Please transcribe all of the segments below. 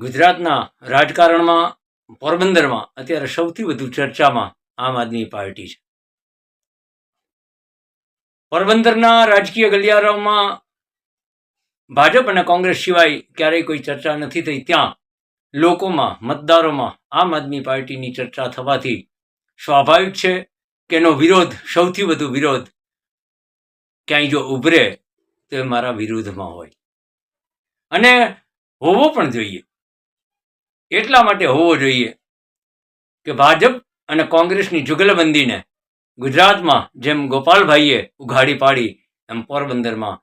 ગુજરાતના રાજકારણમાં, પોરબંદરમાં અત્યારે સૌથી વધુ ચર્ચામાં આમ આદમી પાર્ટી છે. પોરબંદરના રાજકીય ગલિયારાઓમાં ભાજપ અને કોંગ્રેસ સિવાય ક્યારેય કોઈ ચર્ચા નથી થઈ. ત્યાં લોકોમાં, મતદારોમાં આમ આદમી પાર્ટીની ચર્ચા થવાથી સ્વાભાવિક છે કે એનો વિરોધ, સૌથી વધુ વિરોધ ક્યાંય જો ઉભરે, તો એ મારા વિરુદ્ધમાં હોય. અને હોવો પણ જોઈએ. એટલા માટે હોવો જોઈએ કે ભાજપ અને કોંગ્રેસની જુગલબંધીને ગુજરાતમાં જેમ ગોપાલભાઈએ ઉઘાડી પાડી, એમ પોરબંદરમાં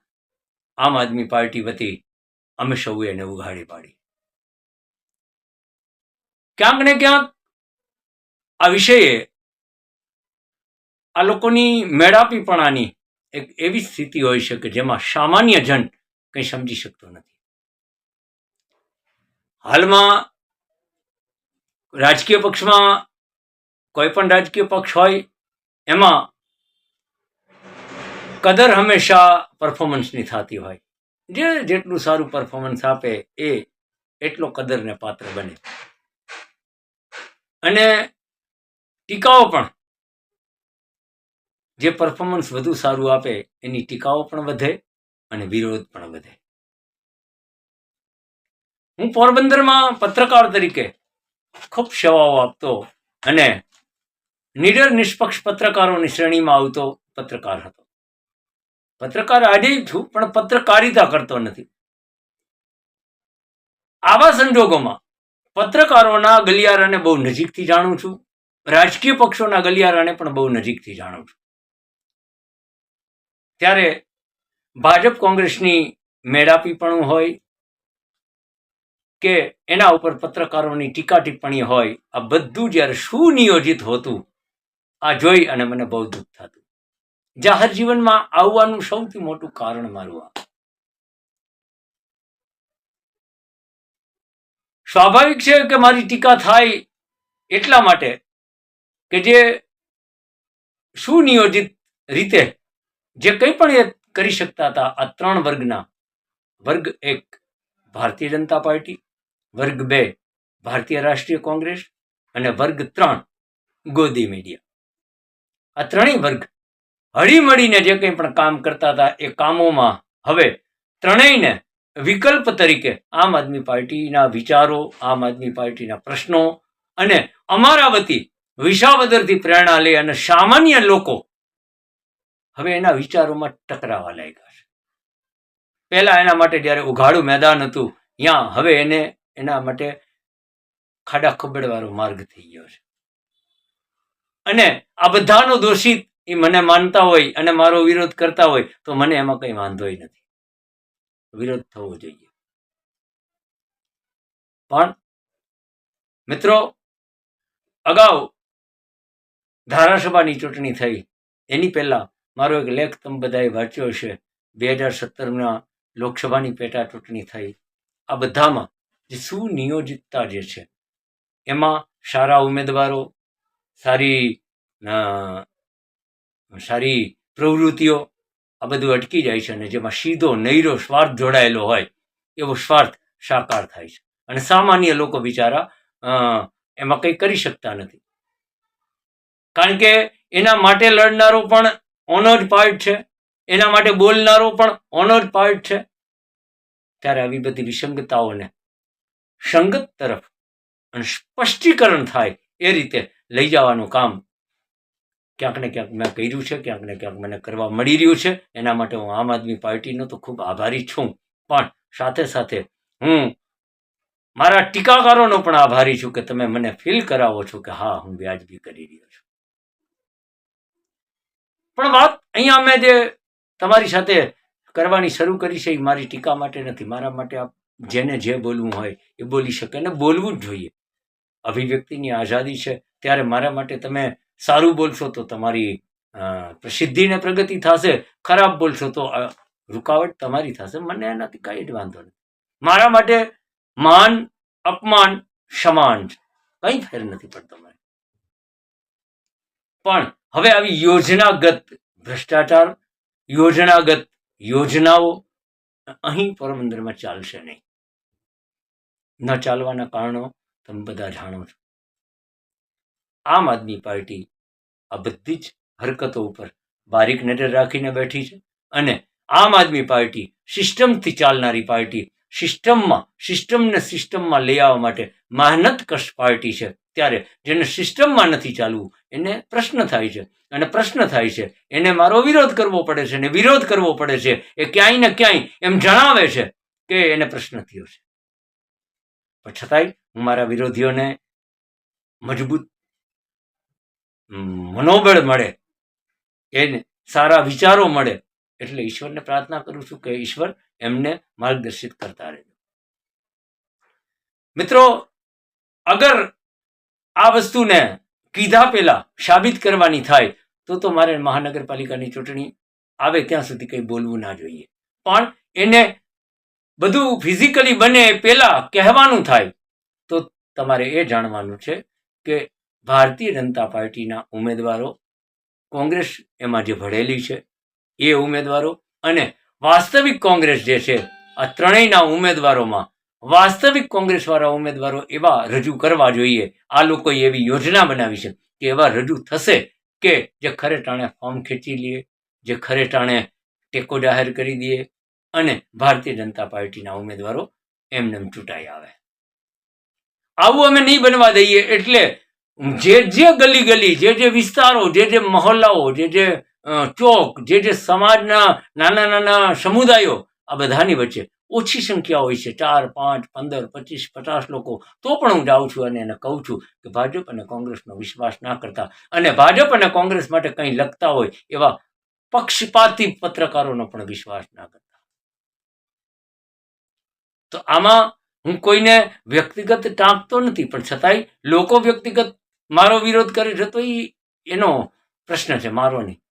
આમ આદમી પાર્ટી વતી અમે સૌએ એને ઉઘાડી પાડી. ક્યાંક ને ક્યાંક આ વિષયે આ લોકોની મેળાપીપણાની એક એવી સ્થિતિ હોય છે કે જેમાં સામાન્ય જન કંઈ સમજી શકતો નથી. હાલમાં રાજકીય પક્ષમાં કોઈ પણ રાજકીય પક્ષ હોય, એમાં કદર હંમેશા પરફોર્મન્સની થતી હોય. જે જેટલું સારું પરફોર્મન્સ આપે એ એટલો કદરને પાત્ર બને. અને ટીકાઓ પણ, જે પરફોર્મન્સ વધુ સારું આપે, એની ટીકાઓ પણ વધે અને વિરોધ પણ વધે. હું પોરબંદરમાં પત્રકાર તરીકે ખૂબ સેવાઓ આપતો અને નિડર નિષ્પક્ષ પત્રકારોની શ્રેણીમાં આવતો પત્રકાર હતો. પત્રકાર આજે છું, પણ પત્રકારિતા કરતો નથી. આવા સંજોગોમાં પત્રકારોના ગલિયારાને બહુ નજીકથી જાણું છું. રાજકીય પક્ષોના ગલિયારાને પણ બહુ નજીકથી જાણું છું. ત્યારે ભાજપ કોંગ્રેસની મેળાપી પણ હોય કે એના ઉપર પત્રકારોની ટીકા ટિપ્પણી હોય, આ બધું જ્યારે સુનિયોજિત હોતું, આ જોઈ અને મને બહુ દુઃખ થતું. જાહેર જીવનમાં આવવાનું સૌથી મોટું કારણ મારું આ. સ્વાભાવિક છે કે મારી ટીકા થાય એટલા માટે કે જે સુનિયોજિત રીતે જે કંઈ પણ એ કરી શકતા હતા, આ ત્રણ વર્ગના, વર્ગ એક ભારતીય જનતા પાર્ટી વર્ગ બે, ભારતીય રાષ્ટ્રીય કોંગ્રેસ અને વર્ગ ત્રણ, ગોદી મીડિયા. આ ત્રણેય વર્ગ હળીમળીને જે કંઈ પણ કામ કરતા હતા એ કામોમાં હવે ત્રણેયને વિકલ્પ તરીકે આમ આદમી પાર્ટીના વિચારો, આમ આદમી પાર્ટીના પ્રશ્નો અને અમારા વતી વિશાવદરથી પ્રેરણા લઈ અને સામાન્ય લોકો હવે એના વિચારોમાં ટકરાવા લાગ્યા છે. પહેલા એના માટે જ્યારે ઉઘાડું મેદાન હતું, ત્યાં હવે એને એના માટે ખાડા ખબડવાનો માર્ગ થઈ ગયો છે. અને આ બધાનો દોષિત એ મને માનતા હોય અને મારો વિરોધ કરતા હોય તો મને એમાં કંઈ વાંધોય નથી. વિરોધ થવો જોઈએ. પણ મિત્રો, અગાઉ ધારાસભાની ચૂંટણી થઈ. એની પહેલા મારો એક લેખ તમે બધાએ વાંચ્યો હશે. બે હજાર સત્તરના લોકસભાની પેટા ચૂંટણી થઈ. આ બધામાં સુનિયોજિતતા જે છે. એમાં સારા ઉમેદવારો, સારી સારી પ્રવૃત્તિઓ આ બધું અટકી જાય છે અને જેમાં સીધો નૈરો સ્વાર્થ જોડાયેલો હોય, એવો સ્વાર્થ સાકાર થાય છે. અને સામાન્ય લોકો બિચારા એમાં કંઈ કરી શકતા નથી. કારણ કે એના માટે લડનારો પણ ઓનો જ પાર્ટ છે, એના માટે બોલનારો પણ ઓનો જ પાર્ટ છે. ત્યારે આવી બધી વિસંગતાઓને સંગત તરફ અને સ્પષ્ટીકરણ થાય એ રીતે લઈ જવાનું કામ. ક્યાંક ને ક્યાંક મેં કર્યું છે, ક્યાંક ને ક્યાંક મને કરવા મળી રહ્યું છે. એના માટે હું આમ આદમી પાર્ટીનો તો ખૂબ આભારી છું. પણ સાથે સાથે હું મારા ટીકાકારોનો પણ આભારી છું કે તમે મને ફીલ કરાવો છો કે હા, હું વ્યાજબી કરી રહ્યો છું. પણ વાત અહીંયા અમે જે તમારી સાથે કરવાની શરૂ કરી છે એ મારી ટીકા માટે નથી. મારા માટે આપ જેને જે બોલવું હોય એ બોલી શકે અને બોલવું જ જોઈએ. અભિવ્યક્તિની આઝાદી છે, ત્યારે મારા માટે તમે સારું બોલશો તો તમારી પ્રસિદ્ધિ ને પ્રગતિ થશે, ખરાબ બોલશો તો રૂકાવટ તમારી થશે, મને એનાથી કાંઈ જ વાંધો નથી. મારા માટે માન, અપમાન, સમાન કંઈ ફેર નથી પડતો મને પણ હવે આવી યોજનાગત ભ્રષ્ટાચાર, યોજનાગત યોજનાઓ અહીં પોરબંદરમાં ચાલશે નહીં. ન ચાલવાના કારણો તમે બધા જાણો છો. આમ આદમી પાર્ટી આ બધી જ હરકતો ઉપર બારીક નજર રાખીને બેઠી છે અને આમ આદમી પાર્ટી સિસ્ટમથી ચાલનારી પાર્ટી સિસ્ટમમાં, સિસ્ટમને સિસ્ટમમાં લઈ આવવા માટે મહેનત કશ પાર્ટી છે. ત્યારે જેને સિસ્ટમમાં નથી ચાલવું, એને પ્રશ્ન થાય છે. અને પ્રશ્ન થાય છે, એને મારો વિરોધ કરવો પડે છે અને વિરોધ કરવો પડે છે એ ક્યાંય ને ક્યાંય એમ જણાવે છે કે એને પ્રશ્ન થયો છે. પણ છતાંય હું મારા વિરોધીઓને મજબૂત મનોબળ મળે, એને સારા વિચારો મળે, એટલે ઈશ્વરને પ્રાર્થના કરું છું કે ઈશ્વર એમને માર્ગદર્શિત કરતા રહે મિત્રો, અગર આ વસ્તુને કીધા પહેલા સાબિત કરવાની થાય, તો તો મારે મહાનગરપાલિકાની ચૂંટણી આવે ત્યાં સુધી કંઈ બોલવું ના જોઈએ. પણ એને બધું ફિઝિકલી બને પહેલા કહેવાનું થાય. તો તમારે એ જાણવાનું છે કે ભારતીય જનતા પાર્ટીના ઉમેદવારો કોંગ્રેસ એમાં જે ભળેલી છે, એ ઉમેદવારો અને વાસ્તવિક કોંગ્રેસ જે છે, આ ત્રણેયના ઉમેદવારોમાં વાસ્તવિક કોંગ્રેસવાળા ઉમેદવારો એવા રજૂ કરવા જોઈએ. આ લોકોએ એવી યોજના બનાવી છે કે એવા રજૂ થશે કે જે ખરે ટાણે ફોર્મ ખેંચી લે, જે ખરે ટાણે ટેકો જાહેર કરી દે અને ભારતીય જનતા પાર્ટીના ઉમેદવારો એમને ચૂંટાઈ આવે. આવું અમે નહીં બનવા દઈએ એટલે જે જે ગલી ગલી, જે જે વિસ્તારો, જે જે મહોલ્લાઓ, જે જે ચોક, જે જે સમાજના નાના નાના સમુદાયો આ બધાની વચ્ચે ઓછી સંખ્યા હોય છે. ચાર, પાંચ, પંદર, પચીસ, પચાસ લોકો. તો પણ હું જાઉં છું અને એને કહું છું કે ભાજપ અને કોંગ્રેસનો વિશ્વાસ ના કરતા. અને ભાજપ અને કોંગ્રેસ માટે કંઈ લખતા હોય એવા પક્ષપાતી પત્રકારોનો પણ વિશ્વાસ ના કરતા. તો આમાં હું કોઈને વ્યક્તિગત ટાંકતો નથી, પણ છતાંય લોકો વ્યક્તિગત મારો વિરોધ કરે છે તો એ એનો પ્રશ્ન છે મારો નહીં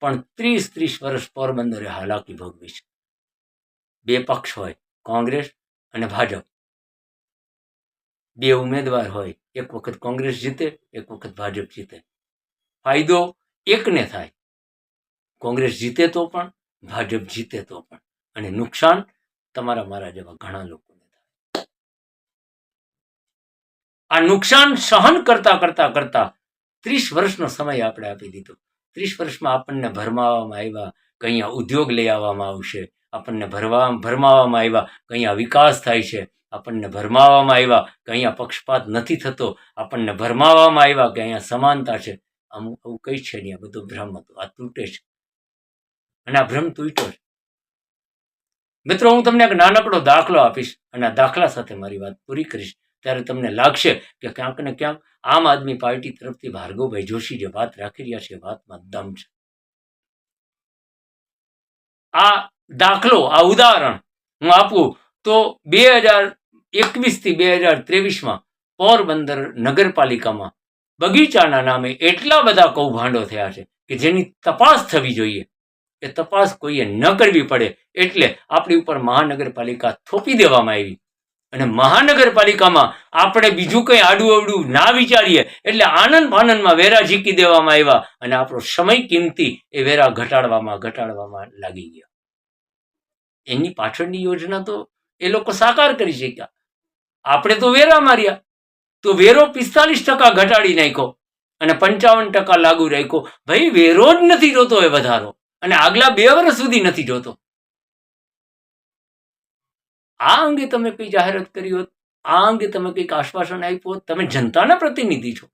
પણ ત્રીસ ત્રીસ વર્ષ પોરબંદરે હાલાકી ભોગવી છે. બે પક્ષ હોય, કોંગ્રેસ અને ભાજપ. બે ઉમેદવાર હોય, એક વખત કોંગ્રેસ જીતે, એક વખત ભાજપ જીતે. ફાયદો એકને થાય. કોંગ્રેસ જીતે તો પણ, ભાજપ જીતે તો પણ. અને નુકસાન તમારા મારા જેવા ઘણા લોકોને થાય. આ નુકસાન સહન કરતા કરતા કરતા ત્રીસ વર્ષનો સમય આપણે આપી દીધો. ત્રીસ વર્ષમાં આપણને ભરમાવવામાં આવ્યા કે ઉદ્યોગ લઈ આવવામાં આવશે. આપણને ભરવા, ભરમાવવામાં આવ્યા કે વિકાસ થાય છે. આપણને ભરમાવવામાં આવ્યા કે અહીંયા પક્ષપાત નથી થતો. આપણને ભરમાવવામાં આવ્યા કે અહીંયા સમાનતા છે. અમુક આવું કંઈ છે નહીં. આ બધું ભ્રમ હતું. આ તૂટે છે. અને આ ભ્રમ તૂટ્યો છે. મિત્રો, હું તમને એક નાનકડો દાખલો આપીશ અને આ દાખલા સાથે મારી વાત પૂરી કરીશ. ત્યારે તમને લાગશે કે ક્યાંક ને ક્યાંક આમ આદમી પાર્ટી તરફથી ભાર્ગવભાઈ જોશી જે વાત રાખી રહ્યા છે વાતમાં દમ છે. આ દાખલો, આ ઉદાહરણ હું આપું તો બે હજાર એકવીસથી બે હજાર ત્રેવીસમાં પોરબંદર નગરપાલિકામાં બગીચાના નામે એટલા બધા કૌભાંડો થયા છે કે જેની તપાસ થવી જોઈએ. એ તપાસ કોઈએ ન કરવી પડે એટલે આપણી ઉપર મહાનગરપાલિકા થોપી દેવામાં આવી. અને મહાનગરપાલિકામાં આપણે બીજું કંઈ આડું અવડું ના વિચારીએ એટલે આનંદ ફાનંદમાં વેરા ઝીકી દેવામાં આવ્યા અને આપણો સમય કિંમતી એ વેરા ઘટાડવામાં ઘટાડવામાં લાગી ગયા. એની પાછળની યોજના તો એ લોકો સાકાર કરી શક્યા. આપણે તો વેરા માર્યા. તો વેરો પિસ્તાલીસ ટકા ઘટાડી નાખ્યો અને પંચાવન ટકા લાગુ રાખ્યો. ભાઈ, વેરો જ નથી જોતો એ વધારો. અને આગલા બે વર્ષ સુધી નથી જોતો. આ અંગે તમે કઈ જાહેરાત કરી હોત, આ અંગે તમે કંઈક આશ્વાસન આપ્યું હોત, તમે જનતાના પ્રતિનિધિ છો.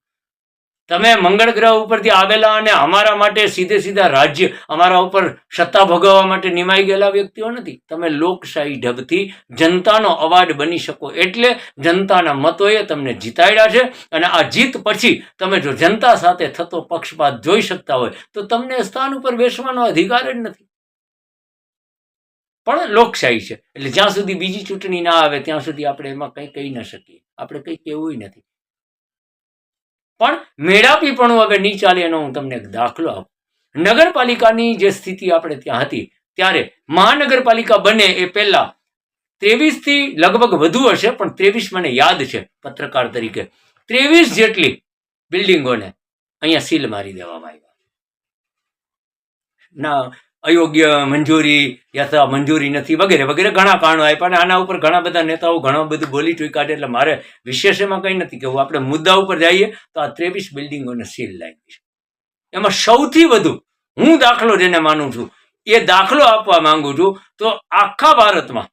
તમે મંગળ ગ્રહ ઉપરથી આવેલા અને અમારા માટે સીધે સીધા રાજ્ય, અમારા ઉપર સત્તા ભોગવવા માટે નિમાઈ ગયેલા વ્યક્તિઓ નથી. તમે લોકશાહી ઢબથી જનતાનો અવાજ બની શકો એટલે જનતાના મતોએ તમને જીતાડ્યા છે અને આ જીત પછી તમે જો જનતા સાથે થતો પક્ષપાત જોઈ શકતા હોય, તો તમને સ્થાન ઉપર બેસવાનો અધિકાર જ નથી. પણ લોકશાહી છે. એટલે જ્યાં સુધી બીજી ચૂંટણી ના આવે, ત્યાં સુધી આપણે એમાં કંઈ કહી ન શકીએ. આપણે કંઈ કહેવું નથી. પણ મેળાપીપણું અગર નહીં ચાલે એનો હું તમને દાખલો આપું. નગરપાલિકાની જે સ્થિતિ આપણે ત્યાં હતી, ત્યારે મહાનગરપાલિકા બને એ પહેલા ત્રેવીસથી લગભગ વધુ હશે, પણ ત્રેવીસ મને યાદ છે પત્રકાર તરીકે. ત્રેવીસ જેટલી બિલ્ડિંગોને અહીંયા સીલ મારી દેવામાં આવ્યા ના અયોગ્ય મંજૂરી યથા મંજૂરી નથી, વગેરે વગેરે ઘણા કારણો આપ્યા અને આના ઉપર ઘણા બધા નેતાઓ ઘણું બધું બોલી ટૂંકી કાઢે એટલે મારે વિશેષ એમાં કંઈ નથી કહેવું. આપણે મુદ્દા ઉપર જઈએ તો આ ત્રેવીસ બિલ્ડિંગોને સીલ લાગી છે. એમાં સૌથી વધુ હું દાખલો જેને માનું છું, એ દાખલો આપવા માંગુ છું, તો આખા ભારતમાં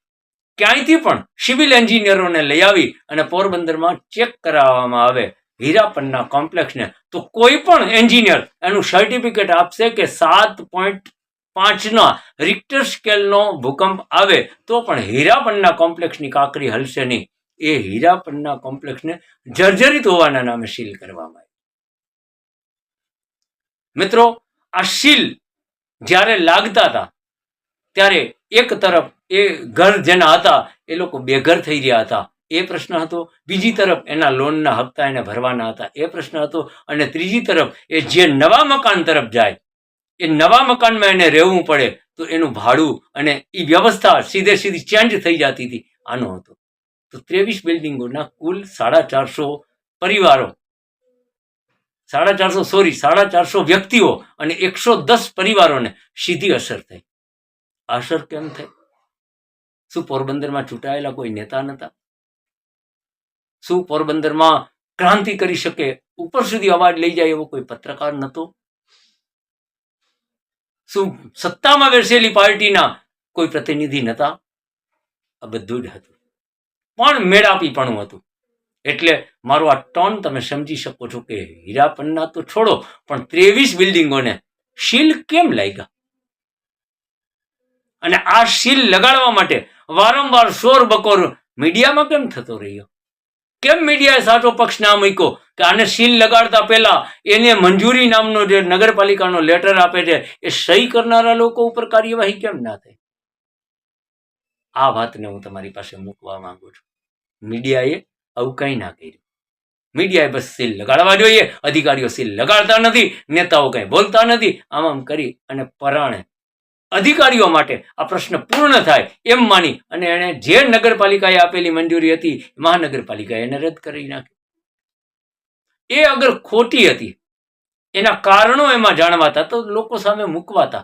ક્યાંયથી પણ સિવિલ એન્જિનિયરોને લઈ આવી અને પોરબંદરમાં ચેક કરાવવામાં આવે, હીરાપનના કોમ્પ્લેક્ષને તો કોઈ પણ એન્જિનિયર એનું સર્ટિફિકેટ આપશે કે સાત પોઈન્ટ પાંચના રિક્ટર સ્કેલનો ભૂકંપ આવે તો પણ હીરાપનના કોમ્પ્લેક્ષની કાંકરી હલશે નહીં. એ હીરાપનના કોમ્પ્લેક્ષને જર્જરિત હોવાના નામે સીલ કરવામાં આવે. મિત્રો, આ સીલ જ્યારે લાગતા હતા, ત્યારે એક તરફ એ ઘર જેના હતા, એ લોકો બેઘર થઈ રહ્યા હતા. એ પ્રશ્ન હતો. બીજી તરફ એના લોનના હપ્તા એને ભરવાના હતા. એ પ્રશ્ન હતો. અને ત્રીજી તરફ એ જે નવા મકાન તરફ જાય એ નવા મકાનમાં એને રહેવું પડે, તો એનું ભાડું અને એ વ્યવસ્થા સીધે સીધી ચેન્જ થઈ જતી હતી. આનો હતો. તો ત્રેવીસ બિલ્ડિંગોના કુલ સાડા ચારસો પરિવારો. સાડા ચારસો સોરી સાડા ચારસો વ્યક્તિઓ અને એકસો દસ પરિવારોને સીધી અસર થઈ. અસર કેમ થઈ? શું પોરબંદરમાં ચૂંટાયેલા કોઈ નેતા નતા? શું પોરબંદરમાં ક્રાંતિ કરી શકે? ઉપર સુધી અવાજ લઈ જાય એવો કોઈ પત્રકાર નતો? શું, સત્તામાં બેસેલી પાર્ટીના કોઈ પ્રતિનિધિ નતા? આ બધું જ હતું. પણ મેળાપીપણું હતું. એટલે મારો આ ટોન તમે સમજી શકો છો કે હીરાપન્ના તો છોડો, પણ ત્રેવીસ બિલ્ડિંગોને શીલ કેમ લાગ્યા? અને આ શીલ લગાડવા માટે વારંવાર શોર બકોર મીડિયામાં કેમ થતો રહ્યો? કેમ મીડિયાએ સાચો પક્ષ ના મૂક્યો? કે આને સીલ લગાડતા પહેલા એને મંજૂરી નામનો જે નગરપાલિકાનો લેટર આપે છે, એ સહી કરનારા લોકો ઉપર કાર્યવાહી કેમ ના થાય? આ વાતને હું તમારી પાસે મૂકવા માંગુ છું. મીડિયાએ આવું કંઈ ના કર્યું. મીડિયાએ બસ સીલ લગાડવા જોઈએ, અધિકારીઓ સીલ લગાડતા નથી, નેતાઓ કંઈ બોલતા નથી, આમ આમ કરી અને પરાણે અધિકારીઓ માટે આ પ્રશ્ન પૂર્ણ થાય એમ માની અને એણે જે નગરપાલિકાએ આપેલી મંજૂરી હતી, મહાનગરપાલિકાએ એને રદ કરી નાખી. એ અગર ખોટી હતી, એના કારણો એમાં જાણવાતા તો લોકો સામે મૂકવાતા.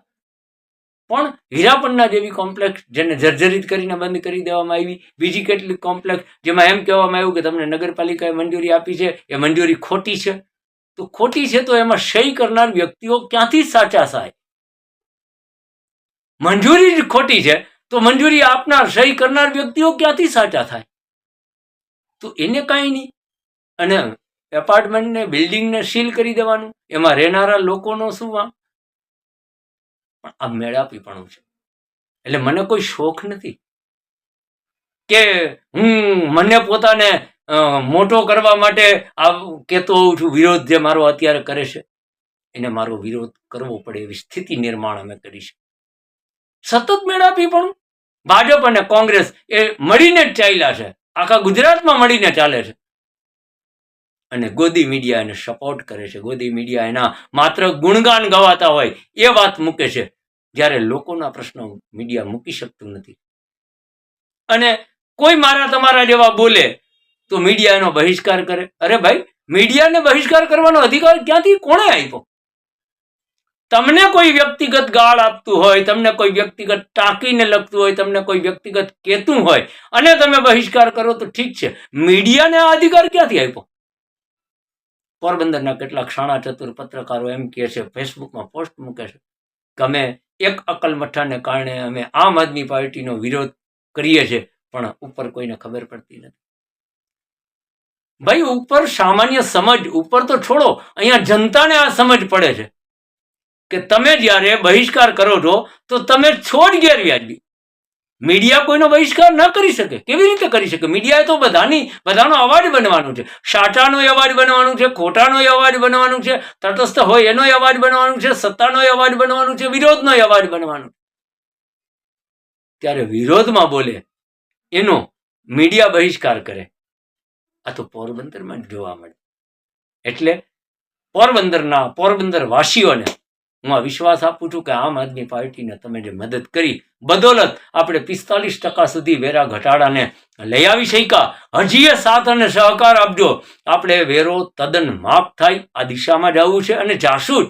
પણ હીરાપન્ના જેવી કોમ્પ્લેક્સ જેને જર્જરિત કરીને બંધ કરી દેવામાં આવી, બીજી કેટલીક કોમ્પ્લેક્સ જેમાં એમ કહેવામાં આવ્યું કે તમને નગરપાલિકાએ મંજૂરી આપી છે, એ મંજૂરી ખોટી છે. તો ખોટી છે તો એમાં સહી કરનાર વ્યક્તિઓ ક્યાંથી સાચા થાય મંજૂરી જ ખોટી છે, તો મંજૂરી આપનાર, સહી કરનાર વ્યક્તિઓ ક્યાંથી સાચા થાય? તો એને કાંઈ નહીં. અને એપાર્ટમેન્ટને, બિલ્ડિંગને સીલ કરી દેવાનું, એમાં રહેનારા લોકોનો શું વાંક? પણ આ મેળાપીપણું છે. એટલે મને કોઈ શોખ નથી કે હું મને પોતાને મોટો કરવા માટે આ કહેતો હોઉં છું, વિરોધ જે મારો અત્યારે કરે છે, એને મારો વિરોધ કરવો પડે એવી સ્થિતિ નિર્માણ અમે કરી છે સતત મેળાપીપણું ભાજપ અને કોંગ્રેસ એ મળીને જ ચાલ્યા છે. આખા ગુજરાતમાં મળીને ચાલે છે. અને ગોદી મીડિયા એને સપોર્ટ કરે છે. ગોદી મીડિયા એના માત્ર ગુણગાન ગવાતા હોય એ વાત મૂકે છે. જ્યારે લોકોના પ્રશ્નો મીડિયા મૂકી શકતું નથી. અને કોઈ મારા તમારા જેવા બોલે તો મીડિયા એનો બહિષ્કાર કરે. અરે ભાઈ, મીડિયાને બહિષ્કાર કરવાનો અધિકાર ક્યાંથી? કોણે આપ્યો? તમને કોઈ વ્યક્તિગત ગાળ આપતું હોય, તમને કોઈ વ્યક્તિગત ટાંકીને લગતું હોય, તમને કોઈ વ્યક્તિગત કહેતું હોય, અને તમે બહિષ્કાર કરો તો ઠીક છે. મીડિયાને આ અધિકાર ક્યાંથી આપ્યો? પોરબંદરના કેટલાક શાણા ચતુર પત્રકારો એમ કહે છે, ફેસબુકમાં પોસ્ટ મૂકે છે કે અમે એક અકલમઠ્ઠાને કારણે અમે આમ આદમી પાર્ટીનો વિરોધ કરીએ છીએ, પણ ઉપર કોઈને ખબર પડતી નથી. ભાઈ, ઉપર સામાન્ય સમજ ઉપર તો છોડો, અહીંયા જનતાને આ સમજ પડે છે. કે તમે જ્યારે બહિષ્કાર કરો છો, તો તમે છો જ ગેરવ્યાજબી મીડિયા કોઈનો બહિષ્કાર ન કરી શકે. કેવી રીતે કરી શકે? મીડિયાએ તો બધાની, બધાનો અવાજ બનવાનું છે. સાચાનો અવાજ બનવાનું છે, ખોટાનો અવાજ બનવાનું છે, તટસ્થ હોય એનો અવાજ બનવાનું છે, સત્તાનો અવાજ બનવાનું છે, વિરોધનો અવાજ બનવાનું ત્યારે વિરોધમાં બોલે, એનો મીડિયા બહિષ્કાર કરે. આ તો પોરબંદરમાં જોવા મળે. એટલે પોરબંદરના પોરબંદર વાસીઓને હું આ વિશ્વાસ આપું છું કે આમ આદમી પાર્ટીને તમે જે મદદ કરી, બદોલત આપણે પિસ્તાલીસ ટકા સુધી વેરા ઘટાડાને લઈ આવી શક્યા. હજી સાથ અને સહકાર આપજો. આપણે વેરો તદ્દન માફ થાય, આ દિશામાં જવું છે અને જાશું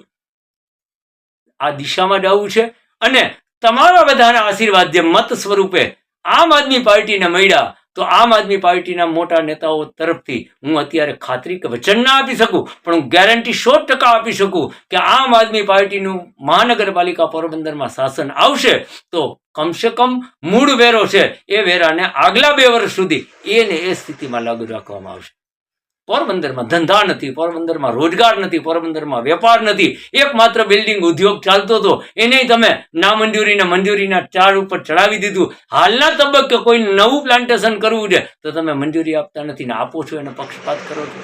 આ દિશામાં જવું છે અને તમારા બધાના આશીર્વાદ જે મત સ્વરૂપે આમ આદમી પાર્ટીને મળ્યા. તો આમ આદમી પાર્ટીના મોટા નેતાઓ તરફથી હું અત્યારે ખાતરી કે વચન ના આપી શકું, પણ હું ગેરંટી સો ટકા આપી શકું કે આમ આદમી પાર્ટીનું મહાનગરપાલિકા પોરબંદરમાં શાસન આવશે તો કમસે કમ મૂળ વેરો છે એ વેરાને આગલા બે વર્ષ સુધી એને એ સ્થિતિમાં લાગુ રાખવામાં આવશે. પોરબંદરમાં ધંધા નથી, પોરબંદરમાં રોજગાર નથી, પોરબંદરમાં વેપાર નથી. એકમાત્ર બિલ્ડિંગ ઉદ્યોગ ચાલતો હતો. એને તમે નામંજૂરીને મંજૂરીના ચાર ઉપર ચડાવી દીધું. હાલના તબક્કે કોઈ નવું પ્લાન્ટેશન કરવું છે, તો તમે મંજૂરી આપતા નથી ને આપો છો એને પક્ષપાત કરો છો.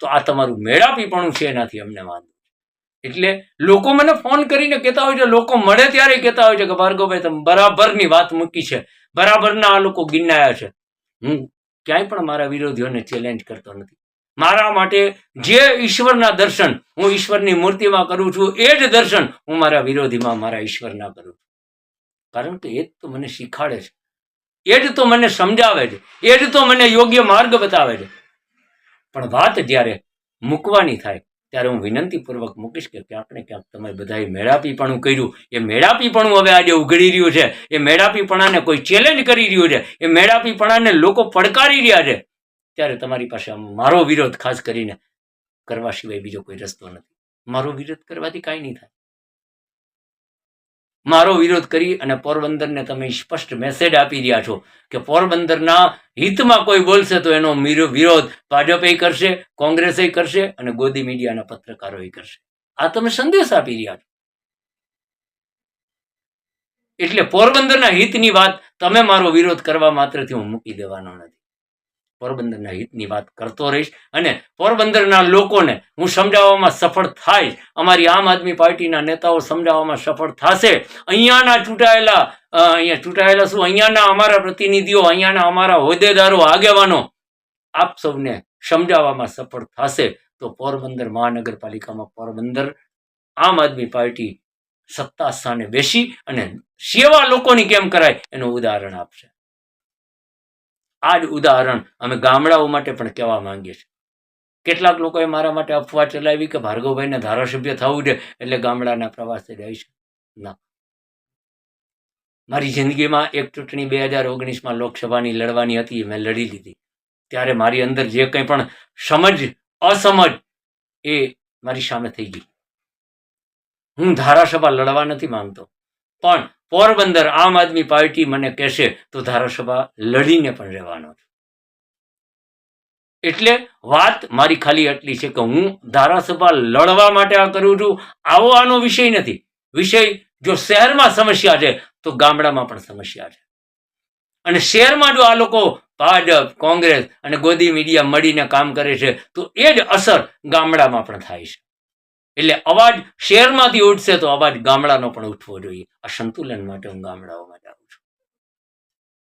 તો આ તમારું મેળાપીપણું છે એનાથી અમને વાંધો એટલે લોકો મને ફોન કરીને કહેતા હોય છે, લોકો મળે ત્યારે કહેતા હોય છે કે ભાર્ગવભાઈ, તમે બરાબરની વાત મૂકી છે. બરાબરના આ લોકો ગિનાયા છે. હું ક્યાંય પણ મારા વિરોધીઓને ચેલેન્જ કરતો નથી. મારા માટે જે ઈશ્વરના દર્શન હું ઈશ્વરની મૂર્તિમાં કરું છું, એ જ દર્શન હું મારા વિરોધીમાં મારા ઈશ્વરના કરું છું. કારણ કે એ જ તો મને શીખાડે છે. એ જ તો મને સમજાવે છે. એ જ તો મને યોગ્ય માર્ગ બતાવે છે. પણ વાત જ્યારે મૂકવાની થાય ત્યારે હું વિનંતીપૂર્વક મૂકીશ કે ક્યાંક ને ક્યાંક તમે બધાએ મેળાપીપણું કર્યું. એ મેળાપીપણું હવે આજે ઉઘડી રહ્યું છે. એ મેળાપીપણાને કોઈ ચેલેન્જ કરી રહ્યું છે. એ મેળાપીપણાને લોકો પડકારી રહ્યા છે. ત્યારે તમારી પાસે મારો વિરોધ ખાસ કરીને કરવા સિવાય બીજો કોઈ રસ્તો નથી. મારો વિરોધ કરવાથી કાંઈ નહીં થાય. મારો વિરોધ કરી અને પોરબંદરને તમે સ્પષ્ટ મેસેજ આપી રહ્યા છો કે પોરબંદરના હિતમાં કોઈ બોલશે તો એનો વિરોધ ભાજપે કરશે, કોંગ્રેસે કરશે અને ગોદી મીડિયાના પત્રકારોએ કરશે. આ તમે સંદેશ આપી રહ્યા છો. એટલે પોરબંદરના હિતની વાત તમે મારો વિરોધ કરવા માત્રથી હું મૂકી દેવાનો નથી. પોરબંદરના હિતની વાત કરતો રહીશ અને પોરબંદરના લોકોને હું સમજાવવામાં સફળ થાય અમારી આમ આદમી પાર્ટીના નેતાઓ સમજાવવામાં સફળ થશે. અહીંયાના ચૂંટાયેલા અહીંયા ચૂંટાયેલા શું? અહીંયાના અમારા પ્રતિનિધિઓ, અહીંયાના અમારા હોદ્દેદારો, આગેવાનો, આપ સૌને સમજાવવામાં સફળ થશે. તો પોરબંદર મહાનગરપાલિકામાં પોરબંદર આમ આદમી પાર્ટી સત્તા સ્થાને બેસી અને સેવા લોકોની કેમ કરાય એનું ઉદાહરણ આપશે. આ જ ઉદાહરણ અમે ગામડાઓ માટે પણ કહેવા માંગીએ છીએ. કેટલાક લોકોએ મારા માટે અફવા ચલાવી કે ભાર્ગવભાઈને ધારાસભ્ય થવું છે એટલે ગામડાના પ્રવાસે જાય છે. ના. મારી જિંદગીમાં એક ચૂંટણી બે હજાર ઓગણીસમાં લોકસભાની લડવાની હતી, મેં લડી લીધી. ત્યારે મારી અંદર જે કંઈ પણ સમજ, અસમજ એ મારી સામે થઈ ગઈ. હું ધારાસભા લડવા નથી માંગતો. પણ પોરબંદર આમ આદમી પાર્ટી મને કહેશે, તો ધારાસભા લડીને પણ રહેવાનો એટલે વાત મારી ખાલી એટલી છે કે હું ધારાસભા લડવા માટે આ કરું છું. આવો આનો વિષય નથી. વિષય જો શહેરમાં સમસ્યા છે, તો ગામડામાં પણ સમસ્યા છે. અને શહેરમાં જો આ લોકો ભાજપ, કોંગ્રેસ અને ગોદી મીડિયા મળીને કામ કરે છે, તો એ જ અસર ગામડામાં પણ થાય છે. એટલે અવાજ શહેરમાંથી ઉઠશે તો અવાજ ગામડાનો પણ ઉઠવો જોઈએ. આ સંતુલન માટે હું ગામડાઓમાં જાઉં છું.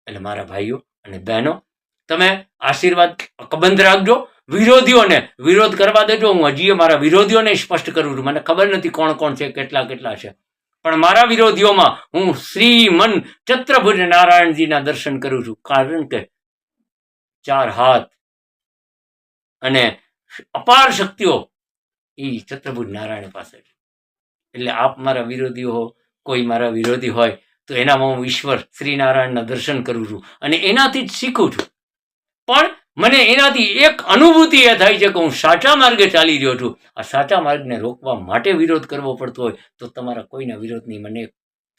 એટલે મારા ભાઈઓ અને બહેનો, તમે આશીર્વાદ અકબંધ રાખજો. વિરોધીઓને વિરોધ કરવા દેજો. હું હજી મારા વિરોધીઓને સ્પષ્ટ કરું છું. મને ખબર નથી કોણ કોણ છે, કેટલા કેટલા છે. પણ મારા વિરોધીઓમાં હું શ્રી મન ચત્રભુજ નારાયણજીના દર્શન કરું છું. કારણ કે ચાર હાથ અને અપાર શક્તિઓ એ ચત્રભુજ નારાયણ પાસે છે. એટલે આપ મારા વિરોધીઓ હો, કોઈ મારા વિરોધી હોય, તો એનામાં હું ઈશ્વર શ્રીનારાયણના દર્શન કરું છું અને એનાથી જ શીખું છું. પણ મને એનાથી એક અનુભૂતિ એ થાય છે કે હું સાચા માર્ગે ચાલી રહ્યો છું. આ સાચા માર્ગને રોકવા માટે વિરોધ કરવો પડતો હોય, તો તમારા કોઈના વિરોધની મને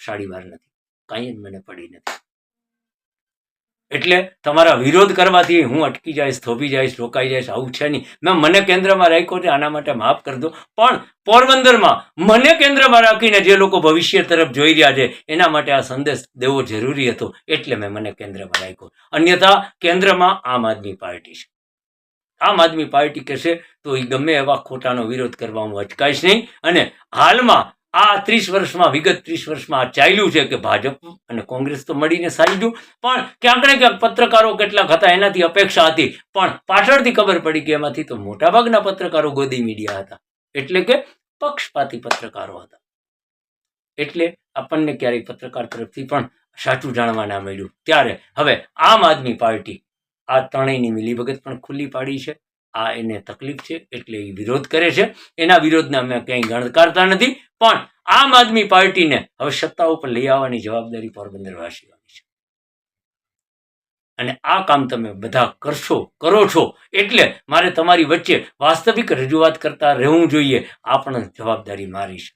સાડી વાર નથી. કાંઈ જ મને પડી નથી. એટલે તમારા વિરોધ કરવાથી હું અટકી જઈશ, થોભી જઈશ, રોકાઈ જઈશ, આવું છે નહીં. મેં મને કેન્દ્રમાં રાખ્યો છે, આના માટે માફ કરી દો. પણ પોરબંદરમાં મને કેન્દ્રમાં રાખીને જે લોકો ભવિષ્ય તરફ જોઈ રહ્યા છે, એના માટે આ સંદેશ દેવો જરૂરી હતો, એટલે મેં મને કેન્દ્રમાં રાખ્યો. અન્યથા કેન્દ્રમાં આમ આદમી પાર્ટી છે. આમ આદમી પાર્ટી કહેશે તો એ ગમે એવા ખોટાનો વિરોધ કરવા હું અટકાઈશ નહીં. અને હાલમાં આ ત્રીસ વર્ષમાં, વિગત ત્રીસ વર્ષમાં આ ચાલ્યું છે કે ભાજપ અને કોંગ્રેસ તો મળીને સારી પણ ક્યાંક ને ક્યાંક પત્રકારો કેટલાક હતા, એનાથી અપેક્ષા હતી. પણ પાછળથી ખબર પડી કે એમાંથી તો મોટાભાગના પત્રકારો ગોદી મીડિયા હતા. એટલે કે પક્ષપાતી પત્રકારો હતા. એટલે આપણને ક્યારેય પત્રકાર તરફથી પણ સાચું જાણવા ના મળ્યું. ત્યારે હવે આમ આદમી પાર્ટી આ ત્રણેયની મિલીભગત પણ ખુલ્લી પાડી છે. આ એને તકલીફ છે, એટલે એ વિરોધ કરે છે. એના વિરોધને અમે ક્યાંય ગણકારતા નથી, પણ આમ આદમી પાર્ટીને હવે સત્તા ઉપર લઈ આવવાની જવાબદારી પોરબંદરવાસીઓની છે. અને આ કામ તમે બધા કરશો, કરો છો, એટલે મારે તમારી વચ્ચે વાસ્તવિક રજૂઆત કરતા રહેવું જોઈએ આ પણ જવાબદારી મારી છે.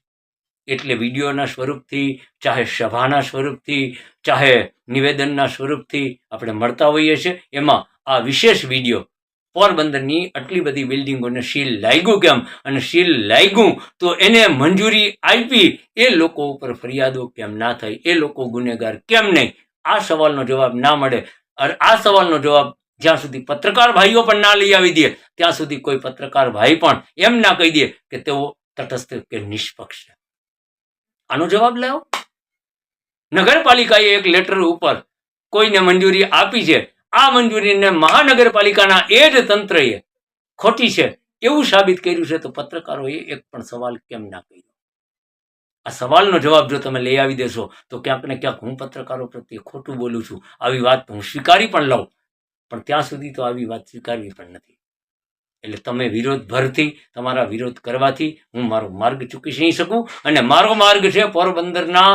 એટલે વિડીયોના સ્વરૂપથી, ચાહે સભાના સ્વરૂપથી, ચાહે નિવેદનના સ્વરૂપથી આપણે મળતા હોઈએ છીએ. એમાં આ વિશેષ વીડિયો પોરબંદરની આટલી બધી બિલ્ડિંગોને શીલ લાગ્યું કેમ? અને શીલ લાગ્યું તો એને મંજૂરી આપી. એ લોકો ઉપર ફરિયાદો કેમ ના થઈ? એ લોકો ગુનેગાર કેમ નહીં? આ સવાલનો જવાબ ના મળે. અને આ સવાલનો જવાબ જ્યાં સુધી પત્રકાર ભાઈઓ પણ ના લઈ આવી દે, ત્યાં સુધી કોઈ પત્રકાર ભાઈ પણ એમ ના કહી દે કે તેઓ તટસ્થ કે નિષ્પક્ષ છે. આનો જવાબ લાવો. નગરપાલિકાએ એક લેટર ઉપર કોઈને મંજૂરી આપી છે. આ મંજૂરીને મહાનગરપાલિકાના એ જ તંત્રએ ખોટી છે એવું સાબિત કર્યું છે, તો પત્રકારોએ એક પણ સવાલ કેમ ના કર્યો? આ સવાલનો જવાબ જો તમે લઈ આવી દેશો, તો ક્યાંક ને ક્યાંક હું પત્રકારો પ્રત્યે ખોટું બોલું છું. આવી વાત હું સ્વીકારી પણ લઉં, પણ ત્યાં સુધી તો આવી વાત સ્વીકારવી પણ નથી. એટલે તમે વિરોધ ભરથી, તમારા વિરોધ કરવાથી હું મારો માર્ગ ચૂકી નહીં શકું અને મારો માર્ગ છે પોરબંદરના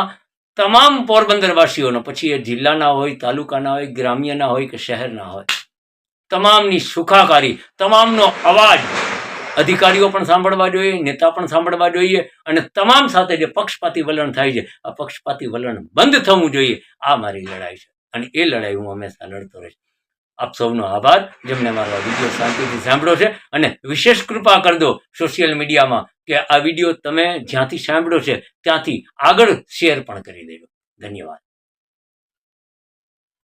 તમામ પોરબંદરવાસીઓનો, પછી એ જિલ્લાના હોય, તાલુકાના હોય, ગ્રામ્યના હોય કે શહેરના હોય, તમામની સુખાકારી, તમામનો અવાજ અધિકારીઓ પણ સાંભળવા જોઈએ, નેતા પણ સાંભળવા જોઈએ અને તમામ સાથે જે પક્ષપાતી વલણ થાય છે, આ પક્ષપાતી વલણ બંધ થવું જોઈએ. આ મારી લડાઈ છે અને એ લડાઈ હું હંમેશા લડતો રહીશ. આપ સૌનો આભાર. જેમને મારો આ વીડિયો શાંતિથી સાંભળ્યો છે. અને વિશેષ કૃપા કરી દો સોશિયલ મીડિયામાં કે આ વીડિયો તમે જ્યાંથી સાંભળ્યો છે, ત્યાંથી આગળ શેર પણ કરી દેજો. ધન્યવાદ.